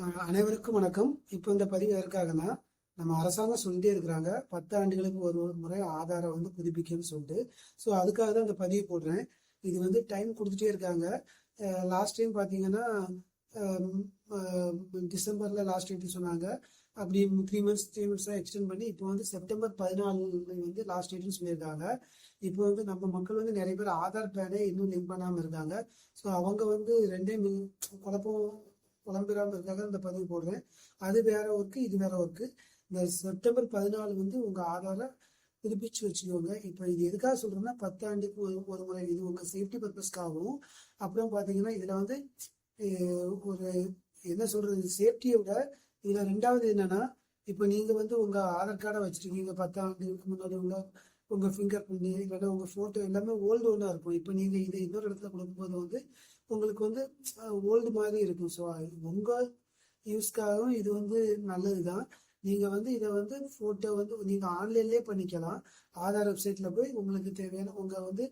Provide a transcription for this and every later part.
அனைவருக்கும் வணக்கம். இப்போ இந்த பதிவு எதற்காகனா நம்ம அரசாங்கம் சொல்லிட்டே இருக்கிறாங்க. பத்து ஆண்டுகளுக்கு ஒரு ஒரு முறை ஆதாரம் வந்து புதுப்பிக்கன்னு சொல்லிட்டு. ஸோ அதுக்காக தான் இந்த பதிவு போடுறேன். இது வந்து டைம் கொடுத்துட்டே இருக்காங்க. லாஸ்ட் டைம் பார்த்தீங்கன்னா டிசம்பரில் லாஸ்ட் டேட் சொன்னாங்க. அப்படி த்ரீ மந்த்ஸ் த்ரீ மந்த்ஸாக எக்ஸ்டெண்ட் பண்ணி இப்போ வந்து செப்டம்பர் பதினாலு வந்து லாஸ்ட் டேட்னு சொல்லியிருக்காங்க. இப்போ வந்து நம்ம மக்கள் வந்து நிறைய பேர் ஆதார் பேனே இன்னும் லிங்க் பண்ணாமல் இருக்காங்க. ஸோ அவங்க வந்து ரெண்டே குழப்பம் புலம்பெறாமதுக்காக இந்த பதிவு போடுறேன் அது வேற ஒர்க்கு இது வேற ஒர்க்கு இந்த செப்டம்பர் பதினாலு வந்து உங்கள் ஆதாரை புதுப்பிச்சு வச்சுக்கோங்க. இப்போ இது எதுக்காக சொல்கிறேன்னா பத்தாண்டுக்கு ஒரு ஒரு முறை இது உங்கள் சேஃப்டி பர்பஸ்க்காகவும் அப்புறம் பார்த்தீங்கன்னா இதில் வந்து ஒரு என்ன சொல்கிறது சேஃப்டியை விட இதில் ரெண்டாவது என்னன்னா இப்போ நீங்கள் வந்து உங்கள் ஆதார் கார்டை வச்சுருக்கீங்க பத்தாண்டுக்கு முன்னாடி உள்ள உங்கள் ஃபிங்கர் பிரிண்ட் இல்லைன்னா உங்கள் ஃபோட்டோ எல்லாமே ஓல்டு ஒன்றா இருக்கும். இப்போ நீங்கள் இதை இன்னொரு இடத்துல கொடுக்கும்போது வந்து உங்களுக்கு வந்து ஓல்டு மாதிரி இருக்கும். ஸோ உங்கள் யூஸ்க்காகவும் இது வந்து நல்லது தான் நீங்கள் வந்து இதை வந்து ஃபோட்டோ வந்து நீங்கள் ஆன்லைன்லேயே பண்ணிக்கலாம். ஆதார் வெப்சைட்டில் போய் உங்களுக்கு தேவையான உங்கள் வந்து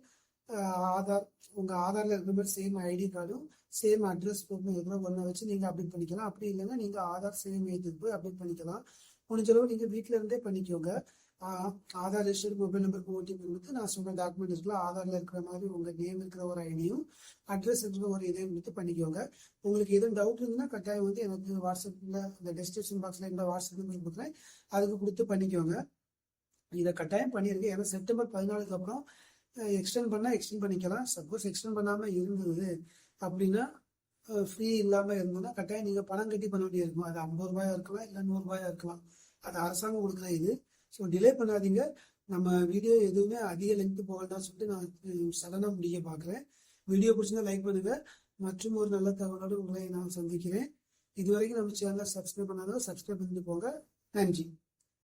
ஆதார் உங்கள் ஆதாரில் இருக்கிற மாதிரி சேம் ஐடி கார்டும் சேம் அட்ரஸ் ப்ரூஃப் எதுனா ஒன்றை வச்சு நீங்கள் அப்டேட் பண்ணிக்கலாம். அப்படி இல்லைன்னா நீங்கள் ஆதார் சேம் ஏஜுக்கு போய் அப்டேட் பண்ணிக்கலாம். முடிஞ்சளவு நீங்கள் வீட்டில் இருந்தே பண்ணிக்கோங்க. ஆதார் ரிஜிஸ்டர் மொபைல் நம்பருக்கு ஓடிபி கொடுத்து நான் சொன்ன டாக்குமெண்ட் இருக்குல்ல ஆதாரில் இருக்கிற மாதிரி உங்கள் நேம் இருக்கிற ஒரு ஐடியும் அட்ரஸ் இருக்கிற ஒரு இதையும் கொடுத்து பண்ணிக்கோங்க. உங்களுக்கு எதுவும் டவுட் இருந்ததுன்னா கட்டாயம் வந்து எனக்கு வாட்ஸ்அப்பில் இந்த டெஸ்கிரிப்ஷன் பாக்ஸில் இந்த வாட்ஸ்அப் நம்பர் கொடுக்குறேன். அதுக்கு கொடுத்து பண்ணிக்கோங்க. இதை கட்டாயம் பண்ணியிருக்கேன் ஏன்னா செப்டம்பர் பதினாலுக்கு அப்புறம் எக்ஸ்டெண்ட் பண்ணால் எக்ஸ்டெண்ட் பண்ணிக்கலாம். சப்போஸ் எக்ஸ்டெண்ட் பண்ணாமல் இருந்தது அப்படின்னா ஃப்ரீ இல்லாமல் இருந்ததுன்னா கட்டாயம் நீங்கள் பணம் கட்டி பண்ண வேண்டியிருக்கும் அது ஐம்பது ரூபாயா இருக்கலாம் இல்லை நூறுரூபாயா இருக்கலாம். அது அரசாங்கம் கொடுக்குற இது. ஸோ டிலே பண்ணாதீங்க. நம்ம வீடியோ எதுவுமே அதிக லென்த்து போகலாம் சொல்லிட்டு நான் சடனாக முடிய பார்க்குறேன் வீடியோ பிடிச்சிருந்தா லைக் பண்ணுங்கள் மற்றும் ஒரு நல்ல தகவலோடு உங்களை நான் சந்திக்கிறேன். இது வரைக்கும் நம்ம சேனலை சப்ஸ்கிரைப் பண்ணாதவங்க சப்ஸ்கிரைப் பண்ணிட்டு போங்க. நன்றி.